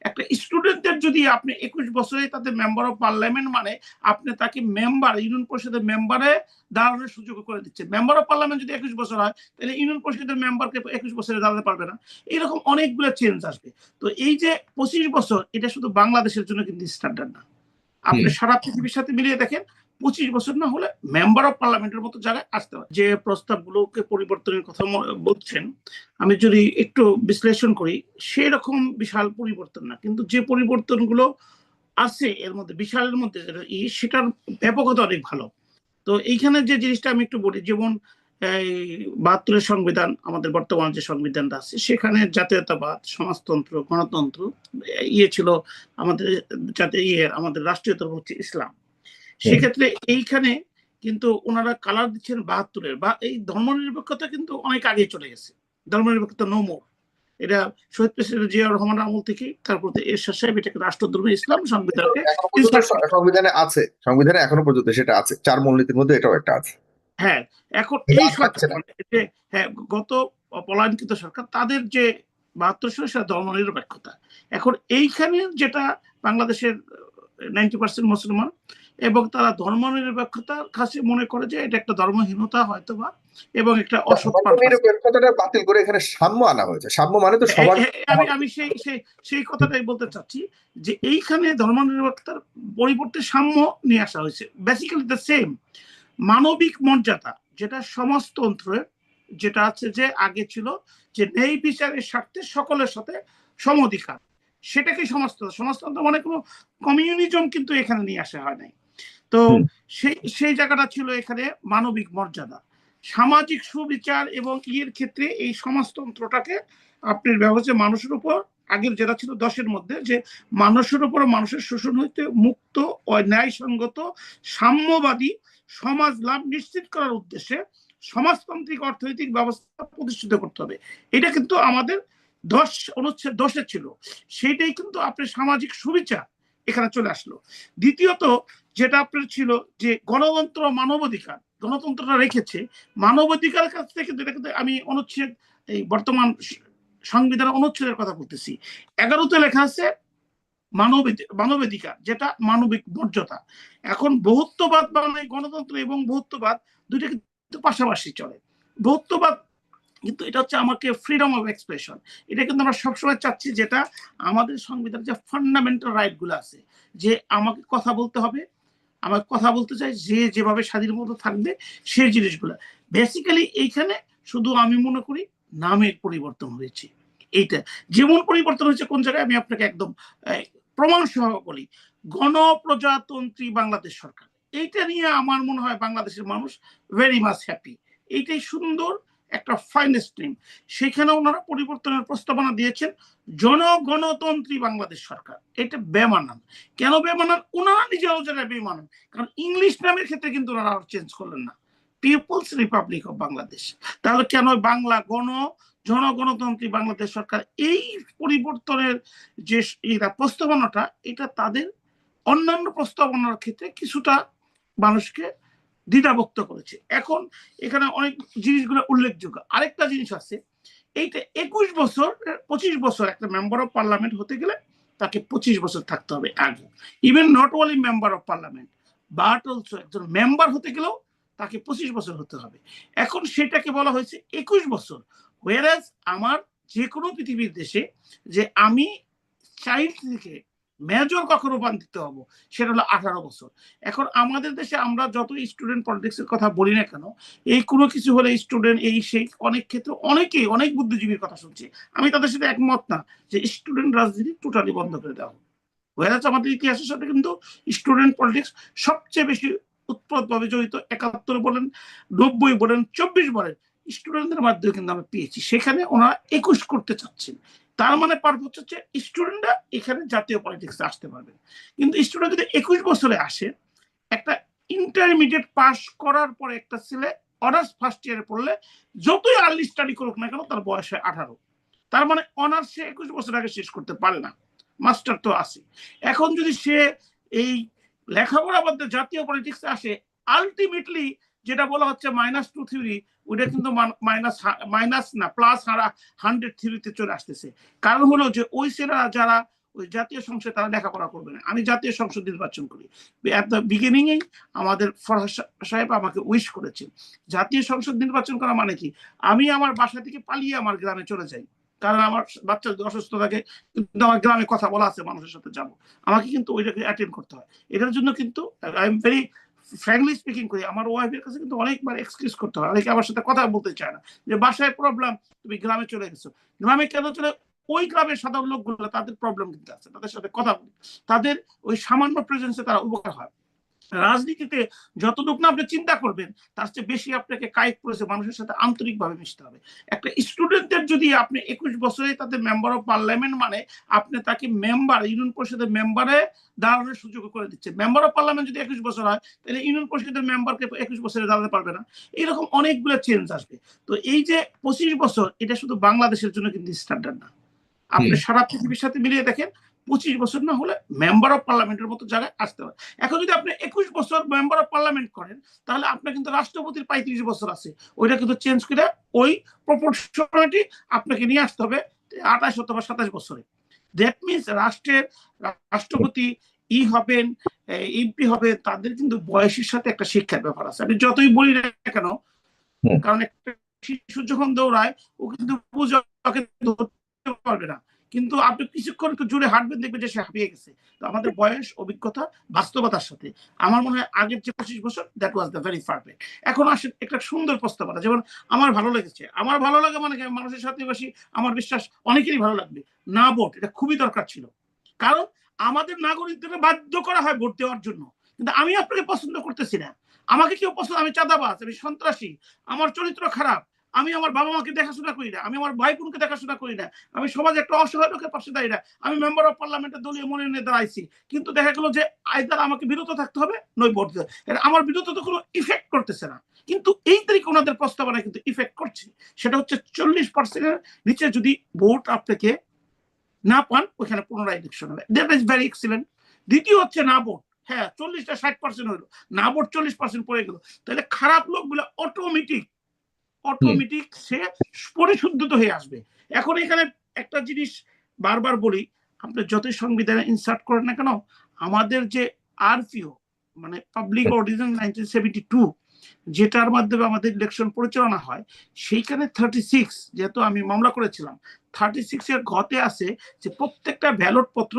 একটা স্টুডেন্টদের যদি আপনি একুশ বছরে তাদের মেম্বার অফ পার্লামেন্ট মানে আপনি তাকে মেম্বার ইউনিয়ন পরিষদের মেম্বারে দাঁড়ানোর সুযোগ করে দিচ্ছে। মেম্বার অফ পার্লামেন্ট যদি একুশ বছর হয় তাহলে ইউনিয়ন পরিষদের মেম্বারকে একুশ বছরে দাঁড়াতে পারবে না। এরকম অনেকগুলো চেঞ্জ আসবে। তো এই যে পঁচিশ বছর এটা শুধু বাংলাদেশের জন্য কিন্তু স্ট্যান্ডার্ড না। আপনি সারা পৃথিবীর সাথে মিলিয়ে দেখেন পঁচিশ বছর না হলে মেম্বার অফ পার্লামেন্টের মতো জায়গায় আসতে হয়। যে প্রস্তাবগুলোকে পরিবর্তনের কথা বলছেন, আমি যদি একটু বিশ্লেষণ করি সেই রকম বিশাল পরিবর্তন না। কিন্তু যে পরিবর্তনগুলো আছে, এর মধ্যে, বিশালের মধ্যে সেটার ব্যাপকতা অনেক ভালো। তো এইখানে যে জিনিসটা আমি একটু বলি, যেমন, এই বাহাত্তরের সংবিধান, আমাদের বর্তমান যে সংবিধানটা আছে, সেখানে জাতীয়তাবাদ, সমাজতন্ত্র, গণতন্ত্র ইয়ে ছিল আমাদের যাতে ইয়ে আমাদের রাষ্ট্রীয় ধর্ম হচ্ছে ইসলাম। সেক্ষেত্রে এইখানে কিন্তু ওনারা কালার দিচ্ছেন বাহাত্তরের বা এই ধর্মনিরপেক্ষতা কিন্তু অনেক আগে চলে গেছে। ধর্মনিরপেক্ষতা নো মোর এটা শহীদ প্রেসিডেন্ট জিয়া রহমান আমল থেকেই তারপর এরশাদ সাহেব এটাকে রাষ্ট্রধর্ম ইসলাম সংবিধানকে সংবিধানে আছে। সংবিধানে এখনও পর্যন্ত সেটা আছে। চার মূলনীতির মধ্যে এটাও একটা আছে। হ্যাঁ এখন এই সরকার হ্যাঁ গত পলায়নকৃত সরকার তাদের যে বাহাত্তর সালে সেটা ধর্মনিরপেক্ষতা। এখন এইখানে যেটা বাংলাদেশের নাইনটি পার্সেন্ট মুসলমান এবং তারা ধর্মনিরপেক্ষতার কাছে মনে করে যে এটা একটা ধর্মহীনতা হয়তো বা এবং একটা অসৎ নিরপেক্ষতাটা বাতিল করে এখানে সাম্য আনা হয়েছে। সাম্য মানে তো সবার আমি আমি সেই সেই সেই কথাটাই বলতে চাচ্ছি যে এইখানে ধর্মনিরপেক্ষতার পরিবর্তে সাম্য নিয়ে আসা হয়েছে। বেসিক্যালি দ্য সেম মানবিক মর্যাদা যেটা সমাজতন্ত্রের যেটা আছে যে আগে ছিল যে ন্যায় বিচারের স্বার্থে সকলের সাথে সমঅধিকার সেটাকে সমাজতন্ত্র সমাজতন্ত্র মানে কোনো কমিউনিজম কিন্তু এখানে নিয়ে আসা হয় নাই। তো সেই সেই জায়গাটা ছিল এখানে মানবিক মর্যাদা। সামাজিক সুবিচার এবং ইয়ের ক্ষেত্রে এই সমাজতন্ত্রটাকে আপনি ব্যবহার মানুষের উপর আগের যেটা ছিল দশের মধ্যে যে মানুষের উপর মানুষের শোষণ হইতে মুক্ত ও ন্যায়সঙ্গত সাম্যবাদী সমাজ লাভ নিশ্চিত করার উদ্দেশ্যে সমাজতান্ত্রিক অর্থনৈতিক ব্যবস্থা প্রতিষ্ঠিত করতে হবে। এটা কিন্তু আমাদের দশ অনুচ্ছেদ দশে ছিল। সেইটাই কিন্তু আপনি সামাজিক সুবিচার এখানে চলে আসলো। দ্বিতীয়ত যেটা আপনার ছিল যে গণতন্ত্র মানবাধিকার, গণতন্ত্রটা রেখেছে মানবাধিকারের কাছ থেকে যেটা কিন্তু আমি অনুচ্ছেদ, এই বর্তমান স- সংবিধান অনুচ্ছেদের কথা বলতেছি। এগারোতে লেখা আছে মানবাধি- মানবাধিকার, যেটা মানবিক মর্যাদা। এখন বহুত্ববাদ মানে গণতন্ত্র এবং বহুত্ববাদ দুইটা কিন্তু পাশাপাশি চলে। বহুত্ববাদ কিন্তু এটা হচ্ছে আমাকে ফ্রিডম অফ এক্সপ্রেশন এটা কিন্তু আমরা সবসময় চাচ্ছি যেটা আমাদের সংবিধানের যে ফান্ডামেন্টাল রাইটগুলো আছে, যে আমাকে কথা বলতে হবে, আমাকে কথা বলতে চাই, যে যেভাবে স্বাধীন মতো থাকবে সেই জিনিসগুলো। বেসিক্যালি এইখানে শুধু আমি মনে করি নামের পরিবর্তন হয়েছে। এইটা যেমন পরিবর্তন হয়েছে কোন জায়গায় আমি আপনাকে একদম প্রমাণ সহ বলি। গণপ্রজাতন্ত্রী বাংলাদেশ সরকার। এইটা নিয়ে আমার মনে হয় বাংলাদেশের মানুষ ভেরি মাচ হ্যাপি এইটাই সুন্দর একটা ফাইনেস্ট নেম সেখানে ওনারা পরিবর্তনের প্রস্তাবনা দিয়েছেন, জনগণতন্ত্রী বাংলাদেশ সরকার। এটা বেমানান। কেন বেমানান? ওনারা নিজেরাও যারা বেমানান কারণ ইংলিশ নামের ক্ষেত্রে কিন্তু ওনারা চেঞ্জ করলেন না। পিপলস রিপাবলিক অফ বাংলাদেশ তাহলে কেন বাংলা গণ, জনগণতন্ত্রী বাংলাদেশ সরকার এই পরিবর্তনের যে এরা প্রস্তাবনাটা, এটা তাদের অন্যান্য প্রস্তাবনার ক্ষেত্রে কিছুটা মানুষকে দ্বিধাভক্ত করেছে। এখন এখানে অনেক জিনিসগুলো উল্লেখযোগ্য। আরেকটা জিনিস আছে, এইটা একুশ বছর, পঁচিশ বছর একটা মেম্বার অফ পার্লামেন্ট হতে গেলে তাকে পঁচিশ বছর থাকতে হবে আগে even not only member of parliament but also একজন মেম্বার হতে গেলেও তাকে পঁচিশ বছর হতে হবে। এখন সেটাকে বলা হয়েছে একুশ বছর। হোয়ারাজ আমার যে কোনো পৃথিবীর দেশে যে আমি চাইল্ড থেকে মেজর কখন রূপান্তরিত হব, সেটা হলো আঠারো বছর। এখন আমাদের দেশে আমরা যত স্টুডেন্ট পলিটিক্স এর কথা বলি না কেন, এই কোনো কিছু হলে স্টুডেন্ট এই সেই অনেক ক্ষেত্রে অনেকেই অনেক বুদ্ধিজীবীর কথা শুনছি। আমি তাদের সাথে একমত না যে স্টুডেন্ট রাজনীতি টোটালি বন্ধ করে দেওয়া হোক। হোয়ারাজ আমাদের ইতিহাসের সাথে কিন্তু স্টুডেন্ট পলিটিক্স সবচেয়ে বেশি উৎপতভাবে জড়িত, একাত্তর বলেন, নব্বই বলেন, চব্বিশ বলেন স্টুডেন্টদের মাধ্যমে কিন্তু আমরা পেয়েছি। সেখানে ওনারা একুশ করতে চাচ্ছেন। তার মানে পারপোজ হচ্ছে স্টুডেন্টরা এখানে জাতীয় পলিটিক্সে আসতে পারবে। কিন্তু স্টুডেন্ট যদি একুশ বছরে আসে, একটা ইন্টারমিডিয়েট পাস করার পরে একটা ছেলে অনার্স ফার্স্ট ইয়ারে পড়লে যতই আর্লি স্টাডি করুক না কেন তার বয়স হয় আঠারো। তার মানে অনার্স সে একুশ বছর আগে শেষ করতে পারে না। মাস্টার তো আছে। এখন যদি সে এই লেখাপড়া মধ্যে জাতীয় পলিটিক্সে আসে আলটিমেটলি যেটা বলা হচ্ছে মাইনাস টু থিওরি ওইটা কিন্তু মাইনাস না প্লাস হারা হান্ড্রেড থিওরিতে চলে আসতেছে। কারণ হলো যে ওই ছেলেরা যারা, ওই জাতীয় সংসদে তারা লেখাপড়া করবে না। আমি জাতীয় সংসদ নির্বাচন করি। দ্য বিগিনিং এই আমাদের ফরহাদ সাহেব আমাকে উইশ করেছেন জাতীয় সংসদ নির্বাচন করা মানে কি? আমি আমার বাসা থেকে পালিয়ে আমার গ্রামে চলে যাই। কারণ আমার বাচ্চা যদি অসুস্থ থাকে, কিন্তু আমার গ্রামে কথা বলা আছে, মানুষের সাথে যাব। আমাকে কিন্তু ওইটাকে অ্যাটেন্ড করতে হয়। এটার জন্য কিন্তু I am very frankly speaking করি, আমার ওয়াইফের কাছে কিন্তু অনেকবার এক্সকিউজ করতে হয়। অনেকে আমার সাথে কথা বলতে চায় না। যে বাসায় প্রবলেম তুমি গ্রামে চলে গেছো। গ্রামে কেন চলে ওই গ্রামের সাধারণ লোকগুলো, তাদের প্রবলেম কিন্তু আছে, তাদের সাথে কথা বলি। তাদের ওই সামান্য প্রেজেন্সে তারা উপকার হয়। রাজনীতিতে যতটুকু না আপনি চিন্তা করবেন তার চেয়ে বেশি আপনাকে কায়েক করেছে মানুষের সাথে আন্তরিকভাবে মিশতে হবে। একটা স্টুডেন্টদের যদি আপনি একুশ বছরে তাদের মেম্বার অফ পার্লামেন্ট মানে আপনি তাকে মেম্বার ইউনিয়ন পরিষদের মেম্বারে দাঁড়ানোর সুযোগ করে দিচ্ছে। মেম্বার অফ পার্লামেন্ট যদি একুশ বছর হয় তাহলে ইউনিয়ন পরিষদের মেম্বারকে একুশ বছরে দাঁড়াতে পারবে না। এরকম অনেকগুলো চেঞ্জ আসবে। তো এই যে পঁচিশ বছর এটা শুধু বাংলাদেশের জন্য কিন্তু স্ট্যান্ডার্ড না। আপনি সারা পৃথিবীর সাথে মিলিয়ে দেখেন পঁচিশ বছর না হলে মেম্বার অফ পার্লামেন্টের মতো জায়গায় আসতে হবে এখন যদি আপনি একুশ বছর মেম্বার অফ পার্লামেন্ট করেন তাহলে আপনার কিন্তু রাষ্ট্রপতির পঁয়ত্রিশ বছর আছে। ওইটা কিন্তু চেঞ্জ করে ওই প্রপোর্শনালিটি আপনাকে নিয়ে আসতে হবে আঠাশ অথবা সাতাশ বছরে। দ্যাট মিনস রাষ্ট্রের রাষ্ট্রপতি ই হবেন এমপি হবে তাদের কিন্তু বয়সের সাথে একটা শিক্ষার ব্যাপার আছে। আমি যতই বলি না কেন কারণ একটা শিশু যখন দৌড়ায় ও কিন্তু বুঝে ধরতে পারবে না। কিন্তু আপনি কিছুক্ষণ একটু জুড়ে হাঁটবেন, দেখবেন যে সে হাঁপিয়ে গেছে। তো আমাদের বয়স, অভিজ্ঞতা, বাস্তবতার সাথে। আমার মনে হয় আগের যে পঁচিশ বছর that was the very perfect এখন আসে একটা সুন্দর প্রস্তাবনা, যেমন আমার ভালো লেগেছে। আমার ভালো লাগে মানে মানুষের সাথে বসি, আমার বিশ্বাস অনেকেরই ভালো লাগবে। না ভোট, এটা খুবই দরকার ছিল। কারণ আমাদের নাগরিকদের বাধ্য করা হয় ভোট দেওয়ার জন্য। কিন্তু আমি আপনাকে পছন্দ করতেছি না। আমাকে কেউ পছন্দ আমি চাঁদাবাজ, আমি সন্ত্রাসী। আমার চরিত্র খারাপ। আমি আমার বাবা মাকে দেখাশোনা করি না, আমি আমার ভাই বোনকে দেখাশোনা করি না, আমি সমাজে একটা অসহায় লোকের পাশে দাঁড়িয়ে না, আমি মেম্বার অফ পার্লামেন্টের দলীয় মনে নিয়ে দাঁড়াইছি। কিন্তু দেখা গেলো যে আইদার আমাকে বিরত থাকতে হবে নই ভোট আমার বিরত তো কোনো ইফেক্ট করতেছে না। কিন্তু এই তারিখে ওনাদের প্রস্তাবনা কিন্তু ইফেক্ট করছে। সেটা হচ্ছে চল্লিশ পার্সেন্টের নিচে যদি ভোট আপনাকে না পান ওখানে পুনরায় ইলেকশন হবে। দ্যাট ইজ ভেরি এক্সিলেন্ট দ্বিতীয় হচ্ছে না ভোট হ্যাঁ চল্লিশটা ষাট পার্সেন্ট হইল না ভোট চল্লিশ পার্সেন্ট পড়ে গেল। তাহলে খারাপ লোকগুলো অটোমেটিক অটোমেটিক সে পরিশুদ্ধত হয়ে আসবে। এখন এখানে একটা জিনিস বারবার বলি আপনি যতই সংবিধানে ইনসার্ট করেন না কেন আমাদের যে আরপিও মানে public ordinance nineteen seventy two যেটার মাধ্যমে আমাদের ইলেকশন পরিচালনা হয় সেইখানে থার্টি সিক্স যেহেতু আমি মামলা করেছিলাম থার্টি সিক্স এর ঘতে আছে যে প্রত্যেকটা ব্যালট পত্র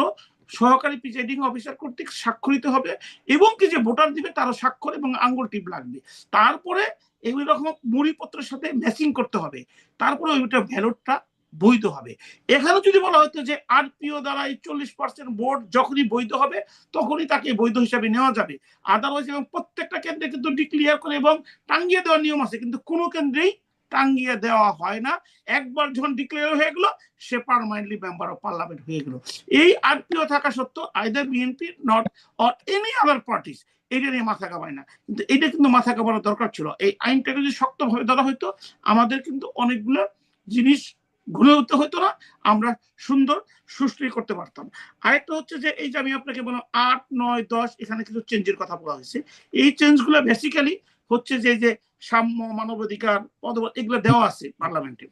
সহকারী প্রিজাইডিং অফিসার কর্তৃক স্বাক্ষরিত হবে এবং কি যে ভোটার দিবে তারও স্বাক্ষর এবং আঙ্গুল টিপ লাগবে। তারপরে এগুলি রকম মুড়িপত্রের সাথে ম্যাচিং করতে হবে। তারপরে ওইটা ভ্যালটটা বৈধ হবে। এখানে যদি বলা হতো যে আরপিও দ্বারা এই চল্লিশ পার্সেন্ট ভোট যখনই বৈধ হবে, তখনই তাকে বৈধ হিসাবে নেওয়া যাবে। আদারওয়াইজ এবং প্রত্যেকটা কেন্দ্রে কিন্তু ডিক্লিয়ার করে এবং টাঙ্গিয়ে দেওয়ার নিয়ম আছে, কিন্তু কোনো কেন্দ্রেই টাঙ্গিয়ে দেওয়া হয় না। একবার যখন ডিক্লেয়ার হয়ে গেল, সে পারমানেন্টলি মেম্বার অফ পার্লামেন্ট হয়ে গেল। এই আরপিও থাকা সত্ত্বেও either BNP not or any other parties এটা নিয়ে মাথা কামায় না। কিন্তু এটা কিন্তু মাথা কামানোর দরকার ছিল। এই আইনটাকে যদি শক্তভাবে ধরা হইতো, আমাদের কিন্তু অনেকগুলো জিনিস ঘুরে উঠতে হতো না। আমরা সুন্দর সুষ্ঠুই করতে পারতাম। আরেকটা হচ্ছে যে, এই যে আমি আপনাকে বললাম আট, নয়, দশ, এখানে কিছু চেঞ্জের কথা বলা হয়েছে। এই চেঞ্জগুলো বেসিক্যালি হচ্ছে যে যে সাম্য, মানবাধিকার পদবত এগুলো দেওয়া আছে পার্লামেন্টে।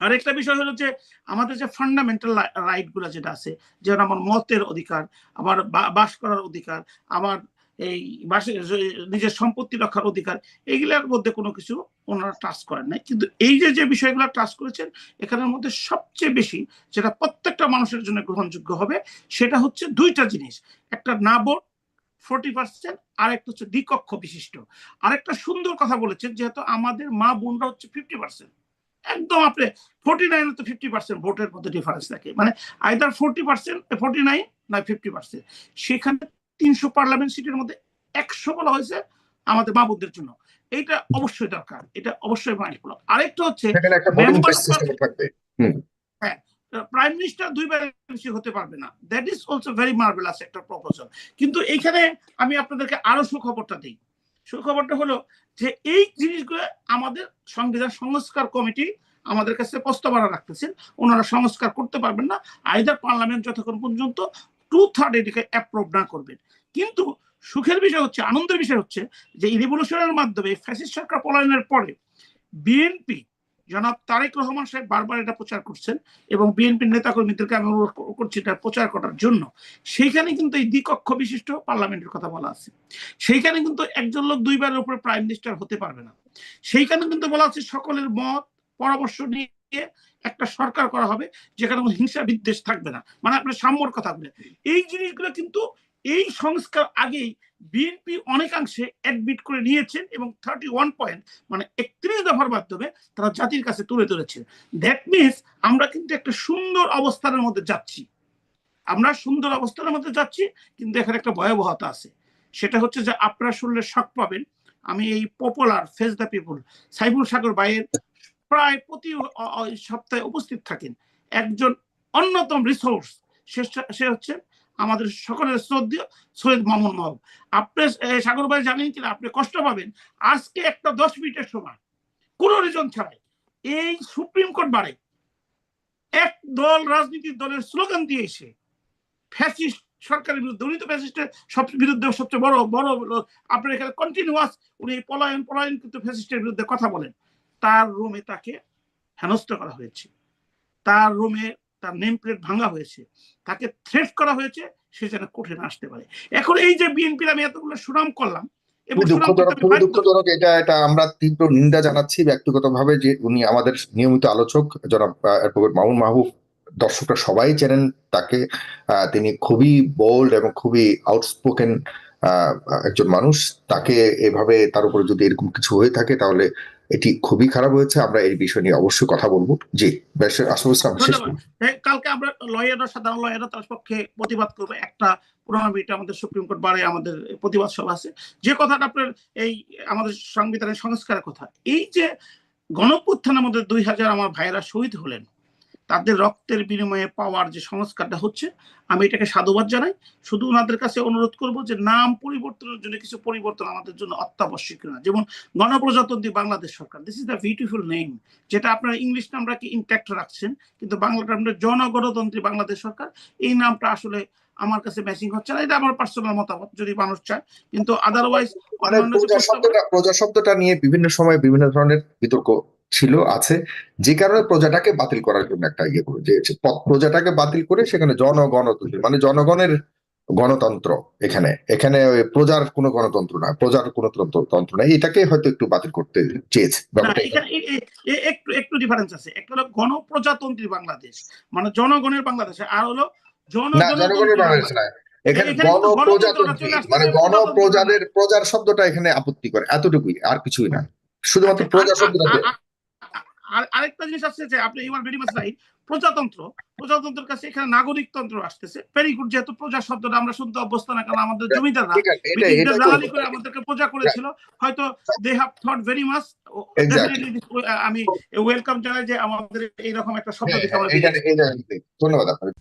আর একটা বিষয় হলো যে, আমাদের যে ফান্ডামেন্টাল রাইটগুলো যেটা আছে, যেমন আমার মতের অধিকার, আমার বাস করার অধিকার, আমার এই নিজের সম্পত্তি রক্ষার অধিকার এগুলোর মধ্যে কোনো কিছু ওনারা টাচ করেন নাই। কিন্তু এই যে যে বিষয়গুলো টাচ করেছেন, এখানের মধ্যে সবচেয়ে বেশি যেটা প্রত্যেকটা মানুষের জন্য গ্রহণযোগ্য হবে, সেটা হচ্ছে দুইটা জিনিস। একটা না ভোট ফোর্টি পার্সেন্ট আর একটা হচ্ছে দ্বিকক্ষ বিশিষ্ট। আরেকটা সুন্দর কথা বলেছেন যেহেতু আমাদের মা বোনরা হচ্ছে ফিফটি পার্সেন্ট একদম আপনি ফোর্টি নাইন তো ফিফটি পার্সেন্ট ভোটের মধ্যে ডিফারেন্স থাকে। মানে either forty percent forty nine নয় ফিফটি পার্সেন্ট সেখানে তিনশো পার্লামেন্ট সিটের মধ্যে একশো বলা হয়েছে আমাদের মা বোনদের জন্য। এটা অবশ্যই দরকার। এটা অবশ্যই মাইন্ডফুল আরেকটা হচ্ছে সেখানে প্রাইম মিনিস্টার দুইবার বেশি হতে পারবে না। That is also very marvellous একটা প্রপোজাল কিন্তু এইখানে আমি আপনাদেরকে আরও সুখবরটা দিই। সুখবরটা হলো যে এই জিনিসগুলো আমাদের সংবিধান সংস্কার কমিটি আমাদের কাছে প্রস্তাবনা রাখতেছেন। ওনারা সংস্কার করতে পারবেন না। আইদার পার্লামেন্ট যতক্ষণ পর্যন্ত টু থার্ড এটিকে অ্যাপ্রুভ না করবেন। কিন্তু সুখের বিষয় হচ্ছে, আনন্দের বিষয় হচ্ছে যে রিভলিউশনের মাধ্যমে ফ্যাসিস্ট সরকার পলায়নের পরে বিএনপি জনাব তারেক রহমান সাহেব বারবার এটা প্রচার করছেন এবং বিএনপির নেতাকর্মীদেরকে আমি অনুরোধ করছি এটা প্রচার করার জন্য। সেইখানে কিন্তু এই দ্বিকক্ষ বিশিষ্ট পার্লামেন্টের কথা বলা আছে। সেইখানে কিন্তু একজন লোক দুইবারের উপরে প্রাইম মিনিস্টার হতে পারবে না। সেইখানে কিন্তু বলা আছে সকলের মত, পরামর্শ নিয়ে একটা সরকার করা হবে, যেখানে কোনো হিংসা বিদ্বেষ থাকবে না। মানে আপনার সাম্যর কথা বলে। এই জিনিসগুলো কিন্তু এই সংস্কার আগেই বিএনপি অনেকাংশে অ্যাডমিট করে নিয়েছেন এবং থার্টি ওয়ান পয়েন্ট মানে একত্রিশ দফার মাধ্যমে তারা জাতির কাছে তুলে ধরেছেন। দ্যাট মিনস আমরা কিন্তু একটা সুন্দর অবস্থানের মধ্যে যাচ্ছি। আমরা সুন্দর অবস্থানের মধ্যে যাচ্ছি, কিন্তু এখানে একটা ভয়াবহতা আছে। সেটা হচ্ছে যে আপনারা শুনলে শখ পাবেন, আমি এই popular face the people Saibul Sagar ভাইয়ের প্রায় প্রতি সপ্তাহে উপস্থিত থাকেন। একজন অন্যতম রিসোর্স সে হচ্ছে আমাদের সকলের শ্রদ্ধেয় সৈয়দ মামুন মাহবুব আপনি সাগর ভাই জানেন কিনা? আপনি কষ্ট পাবেন। আজকে একটা দশ মিনিটের সময়। কোনো রিজন ছাড়াই। এই সুপ্রিম কোর্ট বারে এক দল রাজনীতির দলের স্লোগান দিয়ে এসে ফ্যাসিস্ট সরকারের বিরুদ্ধে, উনি তো ফ্যাসিস্টের সব বিরুদ্ধে সবচেয়ে বড় বড়। আপনার এখানে কন্টিনিউয়াস উনি পলায়ন পলায়ন কিন্তু ফ্যাসিস্টের বিরুদ্ধে কথা বলেন। তার রুমে তাকে হেনস্থ করা হয়েছে। তার রুমে তার নেম প্লেট ভাঙা হয়েছে তাকে থ্রেট করা হয়েছে সে যেন কোর্টে না আসতে পারে। এখন এই যে বিএনপির আমি এতগুলো সুনাম করলাম দুঃখজনক এটা এটা আমরা তীব্র নিন্দা জানাচ্ছি ব্যক্তিগতভাবে যে উনি আমাদের নিয়মিত আলোচক জনাব অ্যাডভোকেট মামুন মাহবুব। দর্শকরা সবাই চেনেন তাকে আহ, তিনি খুবই বোল্ড এবং খুবই আউটস্পোকেন একজন মানুষ। তাকে এভাবে তার উপরে যদি এরকম কিছু হয়ে থাকে তাহলে এটি খুবই খারাপ হয়েছে আমরা এই বিষয় নিয়ে অবশ্যই কথা বলব। জি আসল ইসলাম। এই কালকে আমরা লয়াররা সাধারণ লয়াররা তার পক্ষে প্রতিবাদ করবে। একটা পনেরো মিনিট আমাদের সুপ্রিম কোর্ট বারে আমাদের প্রতিবাদ সভা আছে। যে কথাটা আপনার এই আমাদের সংবিধানের সংস্কারের কথা এই যে গণপুত্থানের মধ্যে দুই হাজার আমার ভাইয়েরা শহীদ হলেন তাদের রক্তের বিনিময়ে পাওয়ার যে সংস্কারটা হচ্ছে আমি এটাকে সাধুবাদ জানাই। শুধু ওনাদের কাছে অনুরোধ করব যে নাম পরিবর্তনের জন্য কিছু পরিবর্তন আমাদের জন্য অত্যাবশ্যকীয় না। যেমন গণপ্রজাতন্ত্রী বাংলাদেশ সরকার this is the beautiful name যেটা আপনারা ইংলিশ নামটাকে ইনট্যাক্ট রাখছেন কিন্তু বাংলাটা আমরা জনগণতন্ত্রী বাংলাদেশ সরকার এই নামটা আসলে আমার কাছে ম্যাচিং হচ্ছে না। এটা আমার পার্সোনাল মতামত যদি মানুষ চায়। কিন্তু আদারওয়াইজ প্রজা শব্দটা নিয়ে বিভিন্ন সময় বিভিন্ন ধরনের বিতর্ক ছিল আছে। যে কারণে প্রজাটাকে বাতিল করার জন্য একটা ইয়ে করে যে প্রজাটাকে বাতিল করে সেখানে জনগণ মানে জনগণের গণতন্ত্র এখানে। এখানে প্রজার কোনো গণতন্ত্র না প্রজার কোনো তন্ত্র- তন্ত্র নাই। এটাকে হয়তো একটু বাতিল করতে চেয়েছে একটু একটু ডিফারেন্স আছে। একটা হলো গণপ্রজাতন্ত্রী বাংলাদেশ মানে জনগণের বাংলাদেশ আর হলো জনগণের বাংলাদেশ না। এখানে গণপ্রজাতন্ত্রী মানে গণপ্রজাদের প্রজার শব্দটা এখানে আপত্তি করে এতটুকুই আর কিছুই না। শুধুমাত্র প্রজা শব্দটাতে আ- আ- আ- আ- আরেকটা জিনিস আসছে যে আপনি you are very much right প্রজাতন্ত্র প্রজাতন্ত্রের কাছে এখানে নাগরিকতন্ত্র আসতেছে। ভেরি গুড যেহেতু প্রজা শব্দটা আমরা শুনতে অভ্যস্ত না কারণ আমাদের জমিদাররা দালালি করে আমাদেরকে প্রজা করেছিল হয়তো they have thought very much. আমি ওয়েলকাম জানাই যে আমাদের এইরকম একটা শব্দ হ্যাঁ, ধন্যবাদ আপনাকে।